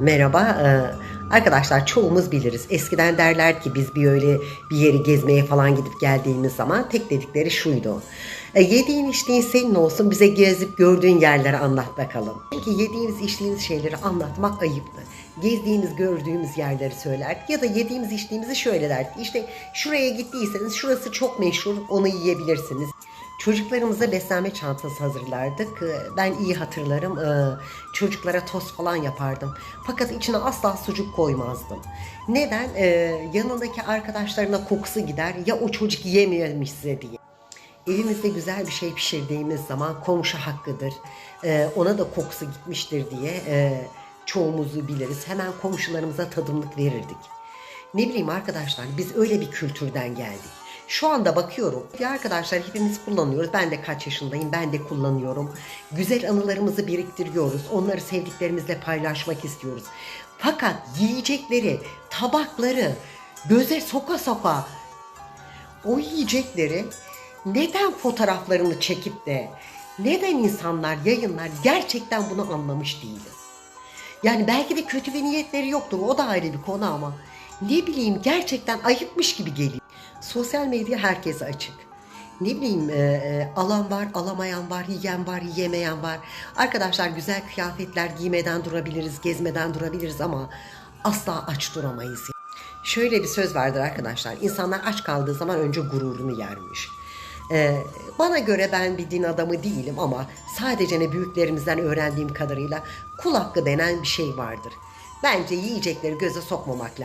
Merhaba. Ee, arkadaşlar çoğumuz biliriz. Eskiden derler ki biz bir öyle bir yeri gezmeye falan gidip geldiğimiz zaman tek dedikleri şuydu. E, yediğin içtiğin senin olsun bize gezip gördüğün yerleri anlat bakalım. Çünkü yediğimiz içtiğimiz şeyleri anlatmak ayıptı. Gezdiğimiz gördüğümüz yerleri söylerdik ya da yediğimiz içtiğimizi şöyle derdik. İşte şuraya gittiyseniz şurası çok meşhur onu yiyebilirsiniz. Çocuklarımıza beslenme çantası hazırlardık. Ee, Ben iyi hatırlarım. Ee, Çocuklara tost falan yapardım. Fakat içine asla sucuk koymazdım. Neden? Ee, Yanındaki arkadaşlarına kokusu gider ya o çocuk yemiyormuş diye. Evimizde güzel bir şey pişirdiğimiz zaman komşu hakkıdır. Ona da kokusu gitmiştir diye e, çoğumuzu biliriz. Hemen komşularımıza tadımlık verirdik. Ne bileyim arkadaşlar biz öyle bir kültürden geldik. Şu anda bakıyorum. Ya arkadaşlar hepimiz kullanıyoruz. Ben de kaç yaşındayım. Ben de kullanıyorum. Güzel anılarımızı biriktiriyoruz. Onları sevdiklerimizle paylaşmak istiyoruz. Fakat yiyecekleri, tabakları göze soka soka o yiyecekleri neden fotoğraflarını çekip de neden insanlar yayınlar gerçekten bunu anlamış değiliz. Yani belki de kötü bir niyetleri yoktur. O da ayrı bir konu ama ne bileyim gerçekten ayıpmış gibi geliyor. Sosyal medya herkese açık. Ne bileyim e, e, alan var, alamayan var, yiyen var, yiyemeyen var. Arkadaşlar güzel kıyafetler giymeden durabiliriz, gezmeden durabiliriz ama asla aç duramayız. Şöyle bir söz vardır arkadaşlar. İnsanlar aç kaldığı zaman önce gururunu yermiş. Ee, bana göre ben bir din adamı değilim ama sadece ne büyüklerimizden öğrendiğim kadarıyla kul hakkı denen bir şey vardır. Bence yiyecekleri göze sokmamak lazım.